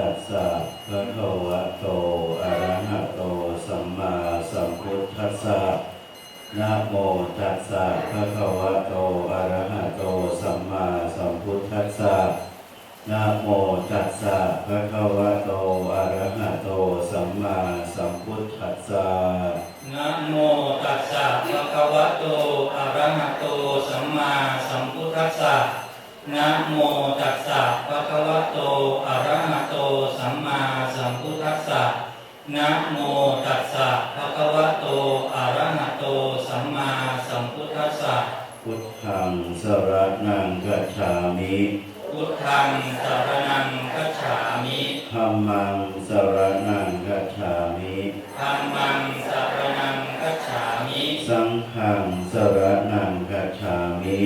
ตัสสะภะคะวะโตอะระหะโตสัมมาสัมพุทธัสสะนะโมตัสสะภะคะวะโตอะระหะโตสัมมาสัมพุทธัสสะนะโมตัสสะภะคะวะโตอะระหะโตสัมมาสัมพุทธัสสะนะโมตัสสะภะคะวะโตอะระหะโตสัมมาสัมพุทธัสสะ นะโมตัสสะภะคะวะโตอะระหะโตสัมมาสัมพุทธัสสะนะโมตัสสะภะคะวะโตอะระหะโตสัมมาสัมพุทธัสสะพุทธังสรนังกัจฉามิพุทธังสารนังคัจฉามิธัมมังสรนังกัจฉามิธัมมังสารนังคัจฉามิ สังฆังสรนังกัจฉามิ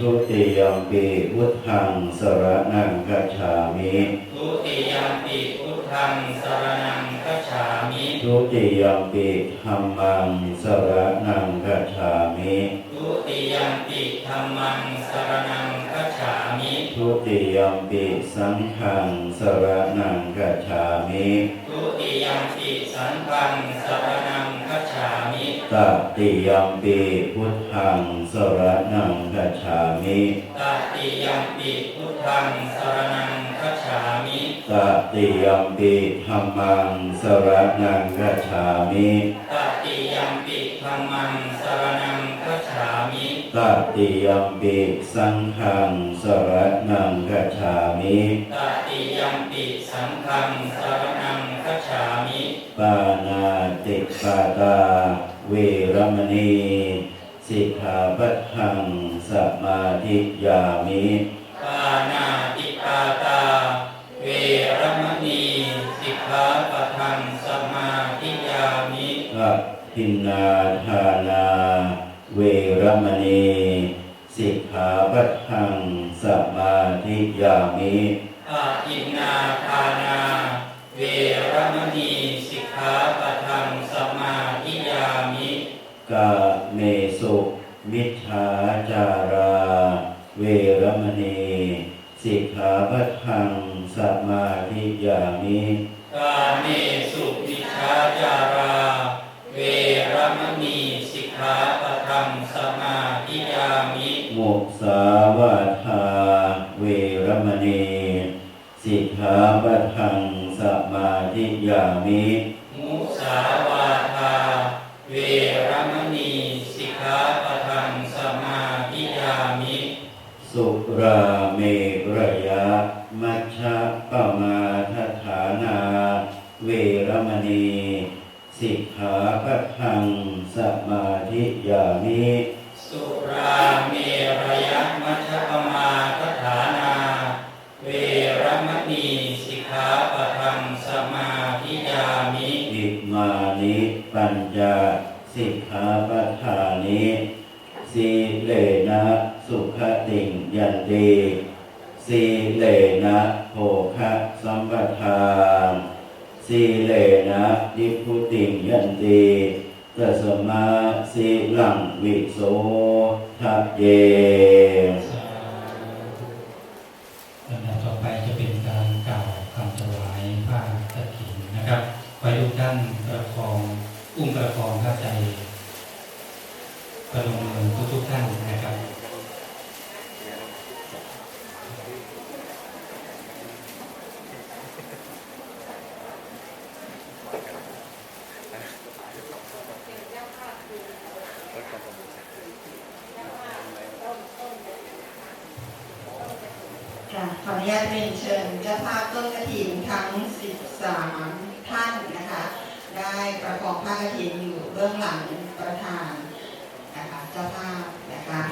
ทุติยมปีพุทธังสรนังกัจฉามิทุติยมปิพุทธังสารนังคัจฉามิทุติยมปีธัมมังสรนังกัจฉามิทุติยมปิธรรมังสารนังคัจฉามิทุติยมปีสังฆังสรนังกัจฉามิทุติยมปิสังฆังสารนังคัจ ฉามิตติยมปีพุทธังสรนังกัจฉามิตติยมปิพุทธังสารนังคัจฉามิตติยมปีธัมมังสรนังกัจฉามิตติยมปิธรรมังสารนังคัจฉามิตติยมปีสังฆังสรนังกัจฉามิตติยมปิสังฆังสารนังคั จฉามิปานาติปาตาเวรมณีสิกขาปัทังสมาธิยามิปานาติปาตา เวรมณีสิกขาปะทังสมาธิยามิอะทินนาทานา เวรมณีสิกขาปัทังสมาธิยามิอาทินนาทานา เวรมณีสิกขาปะทังสมาธิยามิกาเมสุมิทธาจารา เวรมณีสิกขาปัทังสมาธิยามิกาเมสุมิชาจารา เวรมณีสิกขาปะทังสมาธิยามิมุสาวาทา เวรมณีสิกขาปัทังส มาธิยามิมุสาวาทา เวรมณีสิกขาปะทังสมาธิยามิ สุราเมรยะมัชฌะปมาทฐานา เวรมณีสิกขาปัทังสมาธิยามิ ปัฏฐานิสีเลนะสุขติงยันติสีเลนะโภคะสัมปทานสีเลนะดิพุติงยันติตัสมาสีลังวิโสทัพเยลำดับต่อไปจะเป็นการกล่าวคำถวายผ้ากฐินนะครับขอให้ทุกท่านประคอง อุ้มประคองพระใจ ประนมมือทุกทุกท่านนะครับ ค่ะขออนุญาตเรียนเชิญเจ้าภาพต้นกระถินทั้ง 13 ท่านนะคะ ได้ประกอบผ้ากระถินอยู่เบื้องหลังประธานนะคะเจ้าภาพนะคะ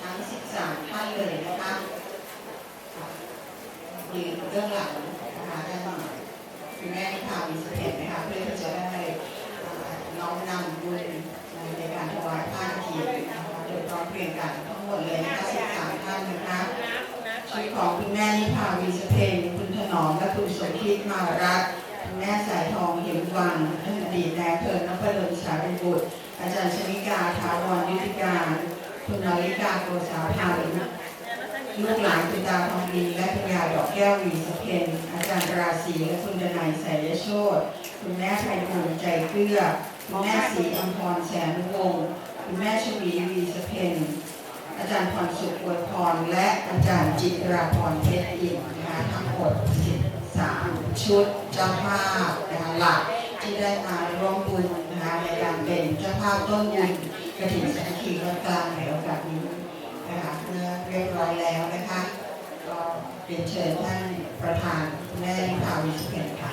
ทั้ง 13 ท่านเลยนะคะค่ะ ยืนเบื้องหลังนะคะด้านหลังคุณแม่นิพามีสเพ็ดนะคะเพื่อที่จะได้น้อมนำบุญในการถวายผ้านนะคะโดยพร้อมเพรียงกันทั้งหมดเลยนะคะ13ท่านนะคะชื่อของคุณแม่นิพาวีสเพนคุณถนอมและคุณสมคิดมารัตน์คุณแม่สายทองเหมวังท่านอดีตนายเพลินนพดลสารีบุตร อาจารย์ชนิกาถาวรยุทธิการ คุณนาริกาโกษาภัยเลูกหลานคุณตาทองดีและคุณยายดอกแก้ววีสเพนอาจารย์ราศีและคุณดนายสายโชตคุณแม่ไยภูมิใจเกลือคุณแม่ศรีอัมพรแสนวงศ์คุณแม่ชวีวีสเพนอาจารย์พรสุขอวยพรและอาจารย์จิตราพรเพชรอินนะคะทั้งหมด13ชุดเจ้าภาพนะคะหลักที่ได้มาร่วมบุญนะคะในการเป็นเจ้าภาพต้นยันกระถิ่นสังคีวันกางในโอกาสนี้ะคะเมื่อเรียบร้อยแล้วนะคะ ก็เรียนเชิญท่านประธานแม่พาวิสุเพ็ญค่ะ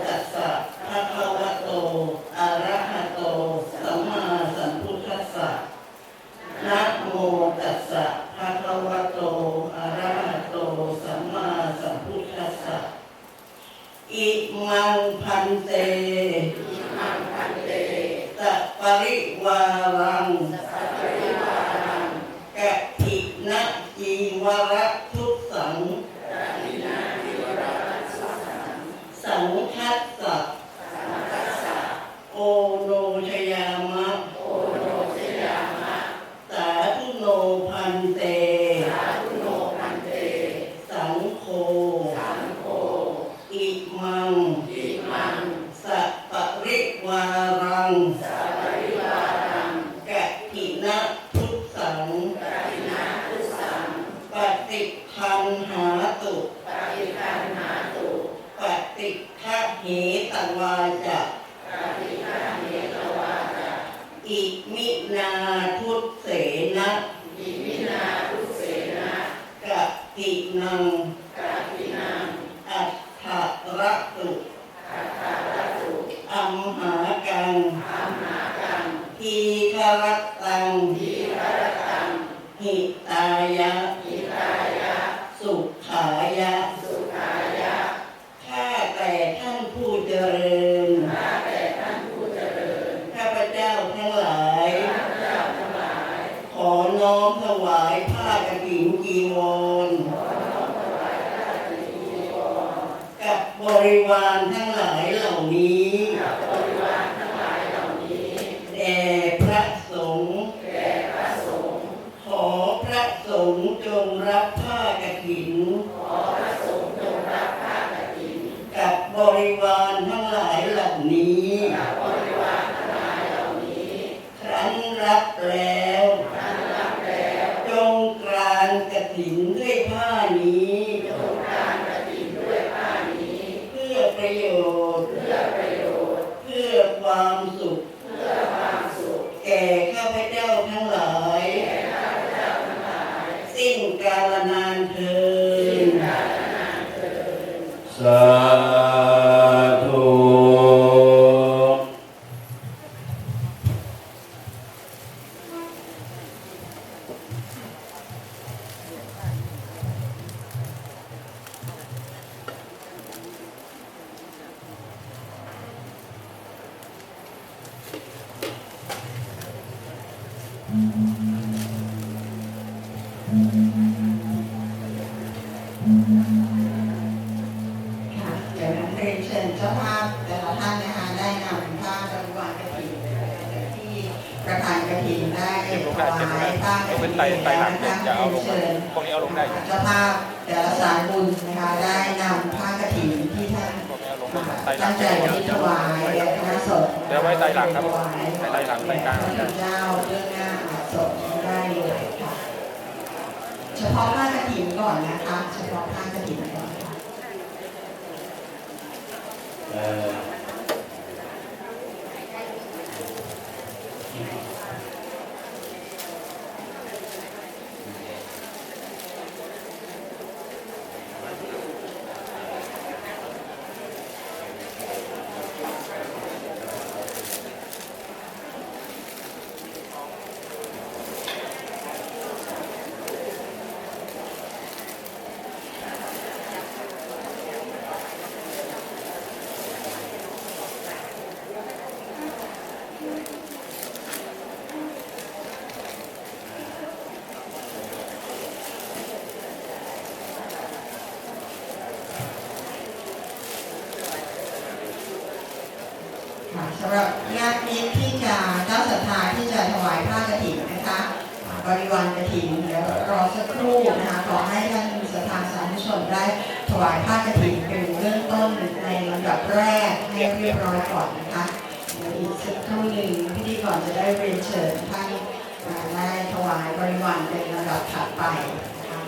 irmão. ายผ้ากับถินกีวนกับบริวารทั้งหลายเหล่านี้ อ่อ ค่ะสำหรับญาติมิตรที่จะเจ้าศรัทธาที่จะถวายผ้ากฐินนะคะอ่าบ ริวารกระถิ่นเดี๋ยวรอสักครู่นะคะขอให้ท่านสถานสาสาธุชนได้ถวายผ้ากระถิ่นเป็นเรื่องต้นในลำดับแรกให้เรียบร้อยก่อนนะคะเดี๋ยวอีกสักครู่หนึ่งพิธีก่อนจะได้เรียนเชิญท่านได้ถวายบริวารเป็นลำดับถัดไปนะคะ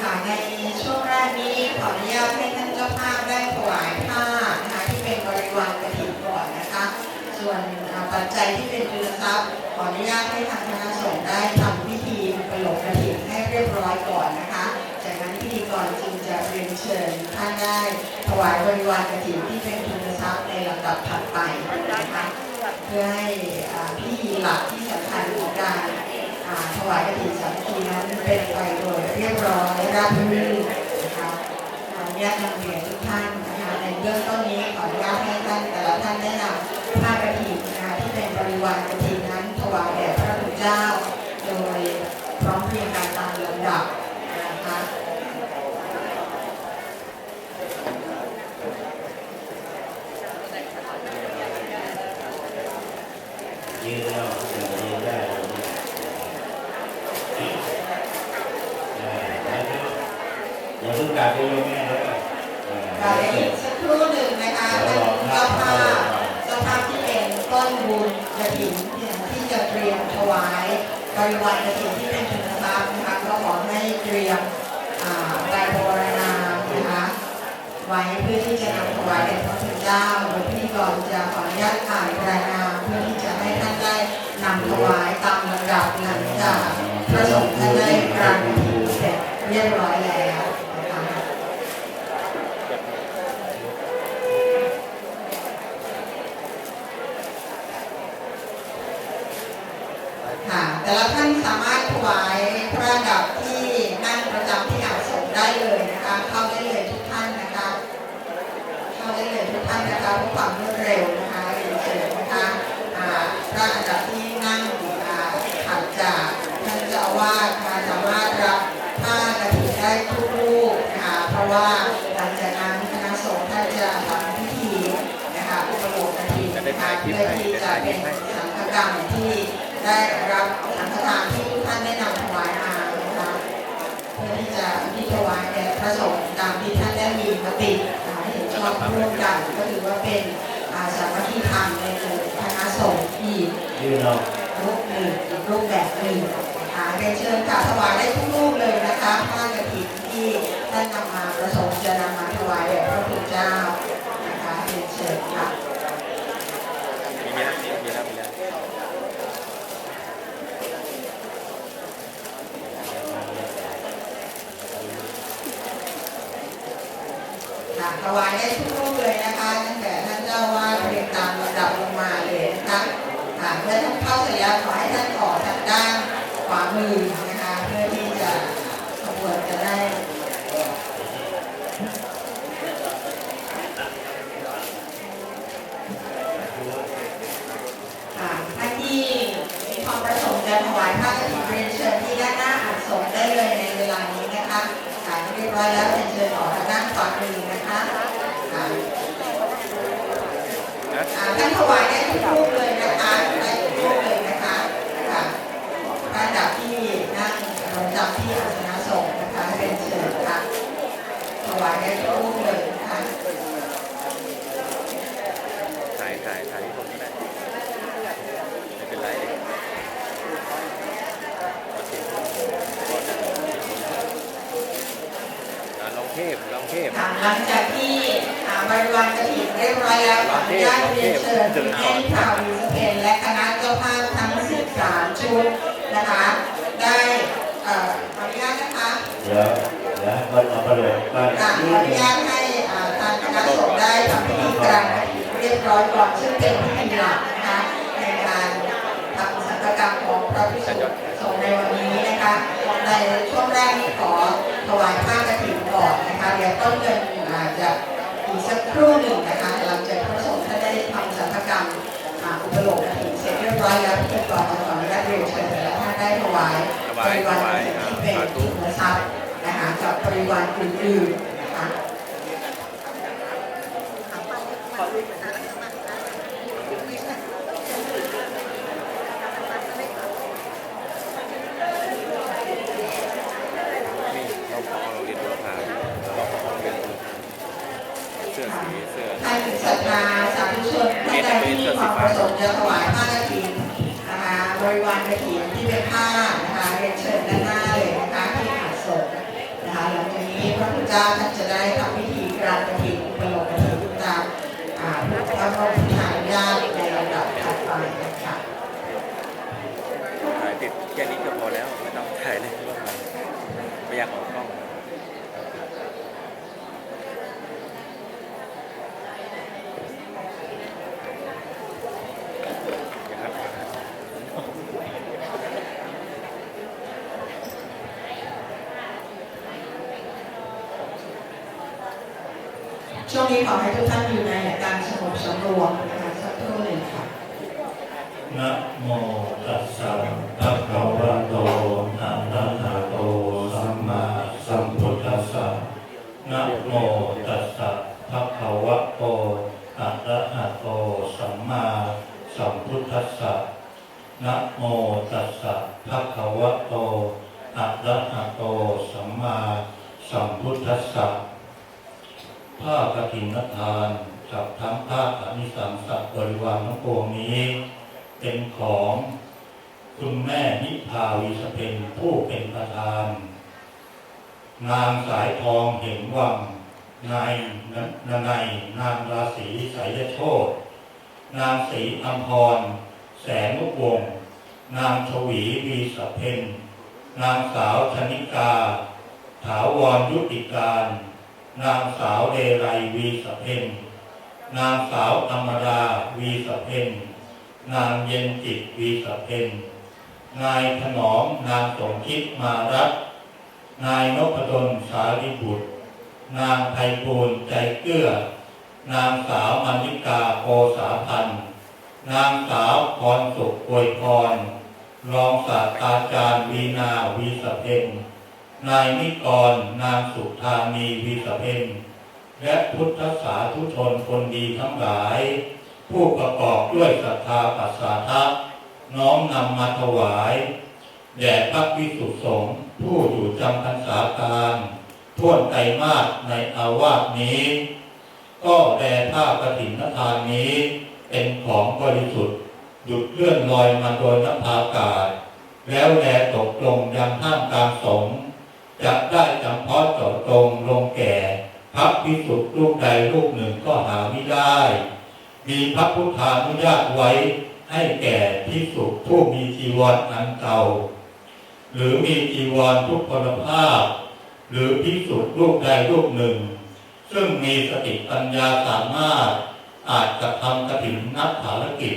ค่ะในช่วงแรกนี้ขออนุญาตให้ท่านเจ้าภาพได้ถวายผ้านะคะที่เป็นบริวารกฐินก่อนนะคะ ส่วนอ่าปัจจัยที่เป็นจุลทรัพย์ขออนุญาตให้ทางคณะสงฆ์ได้ทำพิธีประโลกกฐินให้เรียบร้อยก่อนนะคะ จากนั้นพิธีกรจึงจะเรียนเชิญท่านได้ถ วายบริวารกฐินที่เป็นจุลทรัพย์ในลำดับถัดไปนะคะเพื่อให้พิธีหลักที่สำคัญของการอ่าถวายกฐินสามัคคีนั้นเป็นไปโดยเรียบร้อยราบรื่นนะคะขออนุญาตนำเรียนทุกท่านนะคะในเบื้องต้นนี้ขออนุญาตให้ท่านแต่ละท่านได้นำผ้ากฐินนะคะที่เป็นบริวารกฐินนั้นถวายแด่พระคุณเจ้า โดยพร้อมเพรียงกันตามลำดับนะคะ ยืนเอาอย่างยืนได้เลยได้แล้วก็อย่าเพิ่งกลับไปโยมแม่แล้วก็เอ่อค่ะเดี๋ยวอีกสักครู่หนึ่งนะคะท่านเจ้าภาพเจ้าภาพที่เป็นต้นบุญกระถิ่นที่จะเตรียมถวายบริวารกระถิ่นที่เป็นทุนทรัพย์นะคะก็ขอให้เตรียมอ่าใบโบรณานะคะไว้เพื่อที่จะนำถวายแด่พระพุทธเจ้าโดยพิธีกรจะขออนุญาตอ่านรายนามเพื่อที่จะให้ท่านได้นำถวายตามลำดับหลังจากพระสงฆ์ท่านได้กรานกฐินเสร็จเรียบร้อยแล้วนะคะ ค่ะ แต่ละท่านสามารถถวายพระดับที่นั่งประจำที่อาสมได้เลยนะคะ เข้าได้เลยทุกท่านนะคะ เข้าได้เลยทุกท่านนะคะเพื่อความรวดเร็วนะคะเรียนเชิญนะคะอ่าพระอันดับที่นั่งอ่าถัดจากท่านเจ้าอาวาสนะคะสามารถรับผ้ากฐินได้ทุกรูปนะคะเพราะว่าหลังจากนั้นคณะสงฆ์ท่านจะทำพิธีนะคะอุปโลกกฐินนะคะเพื่อที่จะเป็นสังฆกรรมที่ ได้รับสังฆทานที่ทุกท่านได้นำถวายมานะคะเพื่อที่จะที่ถวายแด่พระสงฆ์ตามที่ท่านได้มีมติเห็นชอบร่วมกันก็ถือว่าเป็นอาสามัคคีธรรมในหมู่คณะสงฆ์ที่รูปหนึ่งอีกรูปแบบหนึ่งนะคะเรียนเชิญค่ะถวายได้ทุกรูปเลยนะคะผ้ากฐินที่ท่านนำมาประสงค์จะนำมาถวายแด่พระพุทธเจ้า ถวายได้ทุกรูปเลยนะคะตั้งแต่ท่านเจ้าวาดเรียงตามลำดับลงมาเลยนะคะเพื่อท่านเข้าเสียแล้วขอให้ท่านขอกทางด้านขวามือนะคะ เพื่อที่จะขบวนจะได้ นะคะ ได้เอ่อขออนุญาตนะคะเดี๋ยวเดี๋ยวให้คนเอาประโยชน์บ้านค่ะขออนุญาตให้อ่าทางคณะสงฆ์ได้ทำพิธีกลางเรียบร้อยก่อนซึ่งเป็นพิธีหลักนะคะในการทำสังฆกรรมของพระภิกษุสงฆ์ในวันนี้นะคะ ในช่วงแรกนี้ขอถวายผ้ากฐินก่อนนะคะเดี๋ยวต้นเงินอาจจะอีกสักครู่หนึ่งนะคะหลังจากพระสงฆ์ท่านได้ทำสังฆกรรมอ่าอุปโลกกฐินเสร็จเรียบร้อยแล้วพิธีกรจะขออนุญาตเรียนเชิญและท่านได้ ถวายบริวารที่เป็นถุงทรัพย์นะคะกับบริวารอื่นๆนะคะนี่เราพอเราเรียนบุรพาเราพอเราเรียนเสื้อสีเสื้อท่านศรัทธาสาธุชนท่านใดที่มีความประสงค์จะถวายผ้ากฐิน ริวารกระถินที่เป็นผ้านะคะเรียนเชิญด้านหน้าเลยนะคะที่อาสงนะคะหลังจากนี้พระพุทธเจ้าท่านจะได้ทำพิธีกรานกระถินอุปโลกระถินตามอ่าพระบรมรายญาติในระดับถัดไปนะคะถ่ายติดแค่นี้ก็พอแล้วไม่ต้องถ่ายเลยไม่อยากออกกล้องนะครับ ช่วงนี้ ขอให้ทุกท่านอยู่ในการสงบสำรวมนะคะสักครู่หนึ่งค่ะนะโมตัสสะภะคะวะโตอะระหะโตสัมมาสัมพุทธัสสะนะโมตัสสะภะคะวะโตอะระหะโตสัมมาสัมพุทธัสสะนะโมตัสสะภะคะวะโตอะระหะโตสัมมาสัมพุทธัสสะ ผ้ากฐินทานกับทั้งผ้าอนิสังสบริวารทั้งปวงนี้ เป็นของคุณแม่นิพาวิสเพนผู้เป็นประธาน นางสายทองเห็นวัง นายนนนายนางราศีสายโชตนาง ศรีอัมพร แสนมุกวง นางชวีวีสเพนนางสาวชนิกา ถาวรยุติการ นางสาวเดรัยวีสเพนนางสาวอมราวีสเพนนางเย็นจิตวีสเพนนายถนอมนางสมคิดมารักนายนพดลสารีบุตร นางไพบูลใจเกื้อ นางสาวมานิกาโกษาพันธ์ นางสาวพรสุขอวยพร รองศาสตราจารย์วีนาวีสเพนนายนิกร นางสุธานีวีสเพนและพุทธศาธุชนคนดีทั้งหลาย ผู้ประกอบด้วยศรัทธาปัสสาทะน้อมนำมาถวายแด่พระวิสุทธสงฆ์ผู้อยู่จำพรรษาการท่วนไตรมาสในอาวาสนี้ ก็แด่ผ้ากฐินทานนี้ เป็นของบริสุทธิ์ หยุดเลื่อนลอยมาโดยนภาอากาศ แล้วแลตกลงยังท่ามกลางสงจะได้จำเพาะเจาะจงลงแก่ พระพิสุทธิ์รูปใดรูปหนึ่งก็หาไม่ได้ มีพระพุทธานุญาตไว้ให้แก่พิสุผู้มีจีวรอันเก่าหรือมีจีวรทุกพลภาพ หรือพิสุทธิ์รูปใดรูปหนึ่ง ซึ่งมีสติปัญญาสามารถ อาจกระทำกระถิ่นนักภารกิจ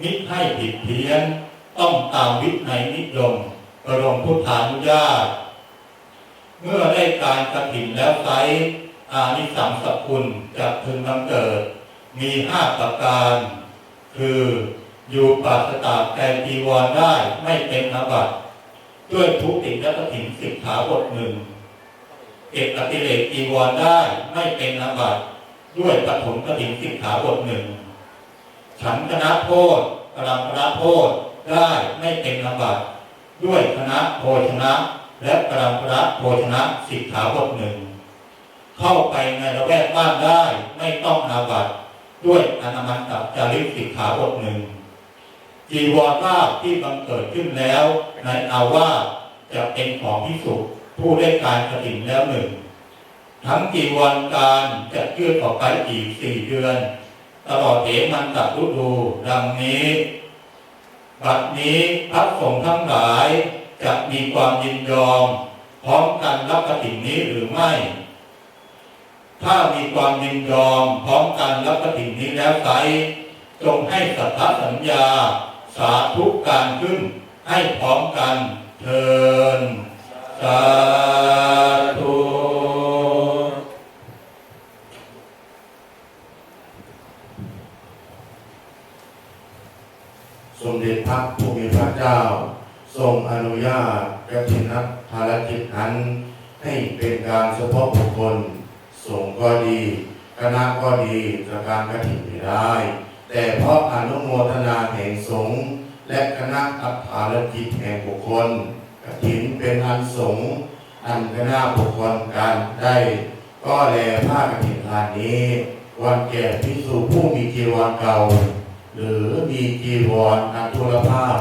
มิให้ผิดเพี้ยนต้องตามวินัยนิยมบรมพุทธานุญาต เมื่อได้การกระถิ่นแล้วไซร้อานิสังสกุลจะพึงบังเกิด มีห้าประการ คืออยู่ปราศจากแกนจีวรได้ไม่เป็นอาบัติด้วยทุติยกถิ่นสิกขาบทหนึ่งเก็บอติเลกจีวรได้ไม่เป็นอาบัติ ด้วยปฐมกถิ่นสิกขาบทหนึ่งฉันคณะโทษกรรมคณะโทษได้ไม่เต็มอาบัติด้วยคณะโภชนะ และกรรมคณะโภชนะสิกขาบทหนึ่งเข้าไปในระแวกบ้านได้ไม่ต้องอาบัตด้วยอนามันตจาริกสิกขาบทหนึ่งจีวรราบที่บังเกิดขึ้นแล้วในอาวาจะเป็นของพิสุผู้ได้การกระถิ่นแล้วหนึ่ง ทั้งจีวรการจะยืดออกไปอีกสี่เดือน ตลอดเหมันตัดฤดูดังนี้ บัดนี้พระสงฆ์ทั้งหลายจะมีความยินยอม พร้อมกันรับกระถิ่นนี้หรือไม่ ถ้ามีความยินยอม พร้อมกันรับกระถิ่นนี้แล้วไซจงให้สัทธสัญญา สาธุการขึ้นให้พร้อมกันเทินสาธุ สมเด็จพระผู้มีพระเจ้า ทรงอนุญาตกฐินนัภารกิจนั้น ให้เป็นการเฉพาะบุคคลสงฆ์ก็ดีคณะก็ดีจะการกฐินไม่ได้ แต่เพราะอนุโมทนาแห่งสงฆ์และคณะอัภารกิจแห่งบุคคลกฐินเป็นอันสงฆ์อันคณะบุคคลการได้ ก็แลผ้ากฐินทานนี้วันแก่พิสูผู้มีจีวรเก่า หรือมีจีวรอันทุรภาพ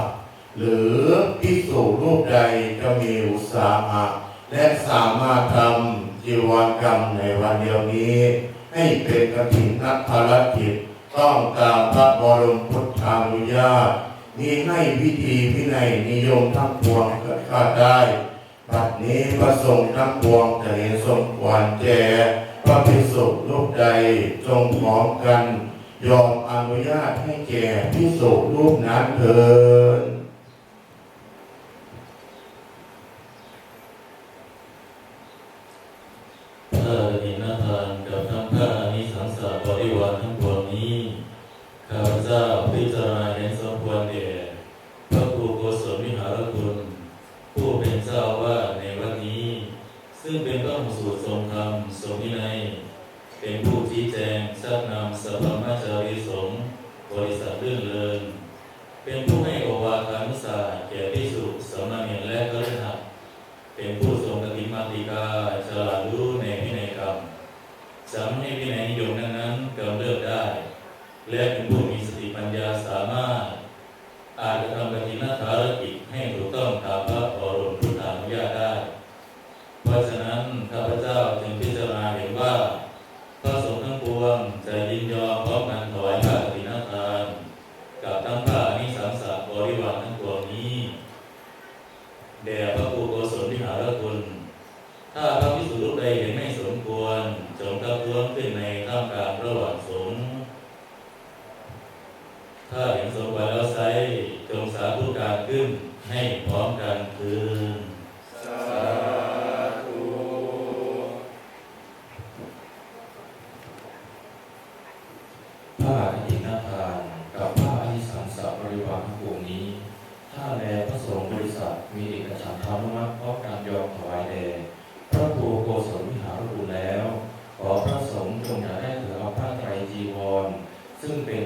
หรือพิสูจรูปใดจะมีอุตสาหะและสามารถทำจีวรกรรมในวันเดียวนี้ ให้เป็นกฐินนักภารกิจต้องตามพระบรมพุทธานุญาตมีให้พิธีพินัยนิยมทั้งปวงเกิดขึ้นได้บัดนี้พระสงฆ์ทั้งปวงจะเห็นสมควรแก่พระภิกษุรูปใดจงพร้อมกัน ยอมอนุญาตให้แก่พิสุรูปนั้นเถิด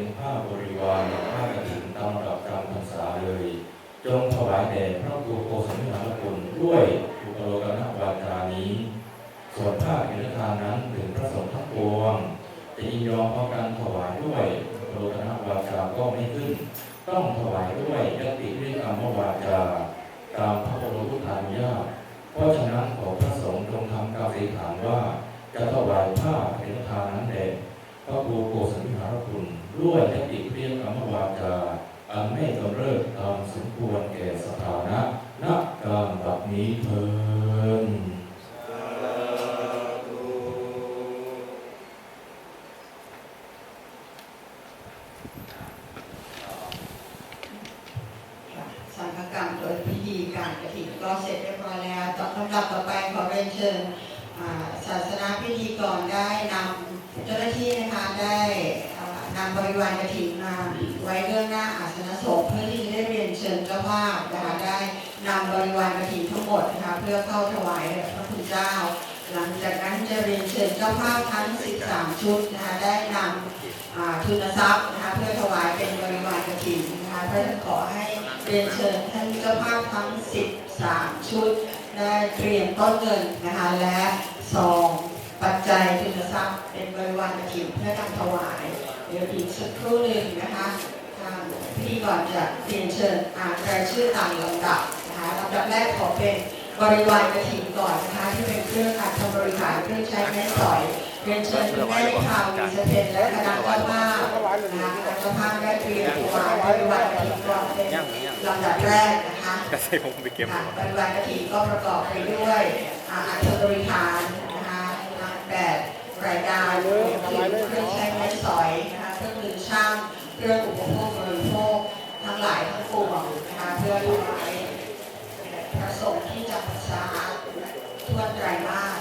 เป็นผ้าบริวารผ้ากฐินตามระดับการพรรษาเลย จงถวายแด่พระครูโกศลวิหารบุญด้วยอุปโลกนวาจานี้ ส่วนผ้าอินทานนั้นถึงพระสงฆ์ทั้งปวงจะยินยอมพราะการถวายด้วยโลกนวาจาก็ไม่ขึ้น ต้องถวายด้วยยติด้วยกรรมวาจาตามพระบรมพุทธานุญาตเพราะฉะนั้นขอพระสงฆ์จงทำการสิฐานว่าจะถวายผ้าเทนทานนั้นแด่ ระครูโกศลวิหารคุณด้วยยติเรียกกรรมวาจาอันไม่กำเริบตามสมควรแก่สถานะณการแบบนี้เพิ่นสังฆกรรมโดยพิธีการกฐินก็เสร็จเรียบร้อยแล้วต่อลำดับต่อไปขอเรียนเชิญ ศาสนาพิธีกรได้นำเจ้าหน้าที่นะคะได้อ่านำบริวารกฐินมาไว้เบื้องหน้าอาสนสงฆ์เพื่อที่จะได้เรียนเชิญเจ้าภาพนะคะได้นำบริวารกฐินทั้งหมดนะคะเพื่อเข้าถวายพระคุณเจ้า หลังจากนั้นจะเรียนเชิญเจ้าภาพทั้ง 13 ชุดนะคะได้นำอ่าทุนทรัพย์นะคะเพื่อถวายเป็นบริวารกฐินนะคะเพื่อขอให้เรียนเชิญท่านเจ้าภาพทั้ง 13 ชุด ได้เตรียมต้นเงินนะคะและซองปัจจัยทุนทรัพย์เป็นบริวารกระถิ่นเพื่อการถวาย เดี๋ยวอีกสักครู่หนึ่งนะคะทางพิธีก่อนจะเรียนเชิญอ่านรายชื่อตามลำดับนะคะลำดับแรกขอเป็น บริวารกฐินก่อนนะคะที่เป็นเครื่องอัฐบริขารเครื่องใช้แม่สอยเรียนเชิญคุณแม่นิพาวีสเพนและคณะเจ้าภาพนะคะคณะเจ้าภาพได้เตรียมถวายบริวารกฐินก่อนเป็นลำดับแรกนะคะก็ใส่ผมไปเก็บค่ะบริวารกฐินก็ประกอบไปด้วยอ่าอัฐบริขารนะคะนางแบบรายดาวเครื่องใช้ไม้สอยนะคะเครื่องมือช่างเครื่องอุปโภคบริโภคทั้งหลายทั้งปวงนะคะเพื่อถวายพระ สงฆ์ที่จำพรรษาทั่วไตรมาส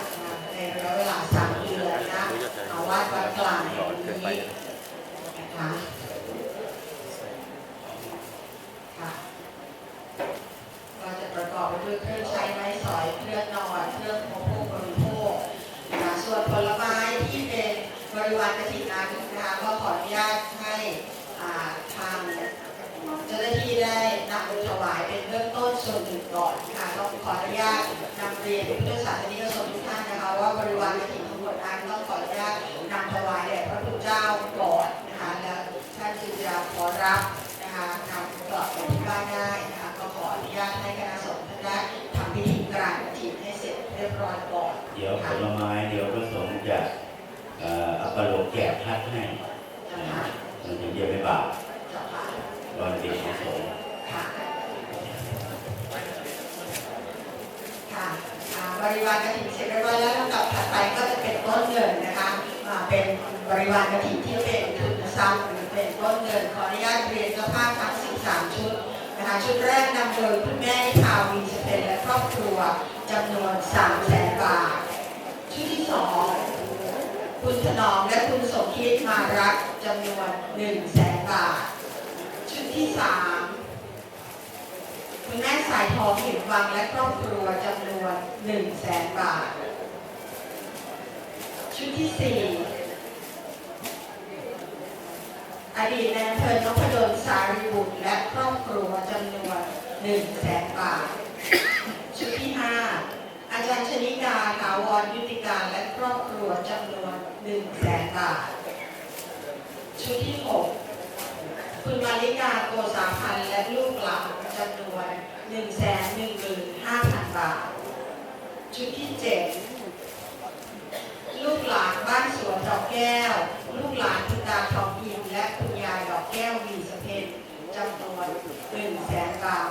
ในระยะเวลาสามเดือนนะอาวัดวัดกลางแห่งนี้นะคะค่ะก็จะประกอบไปด้วยเครื่องใช้ไม้สอยเครื่องนอนเครื่องอุปโภคบริโภคนะส่วนผลไม้ที่เป็นบริวารกฐินนั้นนะคะก็ขออนุญาตให้ทาง เจ้าหน้าที่ได้นำไปถวายเป็นเบื้องต้นส่วนหนึ่งก่อนค่ะต้องขออนุญาตนำเรียนพุทธศาสนิกชนทุกท่านนะคะ ว่าบริวารกฐินทั้งหมดนั้นต้องขออนุญาตนำถวายแด่พระพุทธเจ้าก่อนนะคะแล้วท่านจึงจะขอรับนะคะนำกลับไปที่บ้านได้นะคะก็ขออนุญาตให้คณะสงฆ์ท่านได้ทำพิธีกรานต์กฐินให้เสร็จเรียบร้อยก่อนเดี๋ยวผลไม้เดี๋ยวพระสงฆ์จะอ่อเอาปโลกแกะทัดให้ นะคะ มันถึงจะไม่บาป เจ้าค่ะ ตอนเด็กของสงฆ์ ค่ะค่ะอ่าบริวา เสร็จเรียบร้อยแล้วลำดับถัดไปก็จะเป็นต้นเงินนะคะอ่าเป็นบริวารกฐินที่เป็นทุนทรัพย์หรือเป็นต้นเงินขออนุญาตเรียนเจ้าภาพทั้ง 13 ชุดนะคะชุดแรกนำโดยคุณแม่นิพาวีสเปนและครอบครัวจำนวน 3 แสนบาท ชุดที่สองคุณถนอมและคุณสมคิดมารักจำนวน 1 แสนบาท ชุดที่สาม คุณแม่สายทองหินวังและครอบครัวจำนวน1 0 0 0 0แสนบาท ชุดที่สี่อดีตนายอำเภอนพดลสารีบุตรและครอบครัวจำนวน1 0 0 0 0แสนบาท ชุดที่ห้าอาจารย์ชนิกาถาวรยุติการและครอบครัวจำนวน1 0 0 0 0แสนบาท ชุดที่หก คุณมาริกาโกษาพันธ์และลูกหลานจำนวน1 1 5 0 0 0 บาท ชุดที่เจ็ดลูกหลานบ้านสวนดอกแก้ว ลูกหลานคุณตาทองอินและคุณยายดอกแก้ววีสเพนจำนวน1 0 0 0 0แสนบาท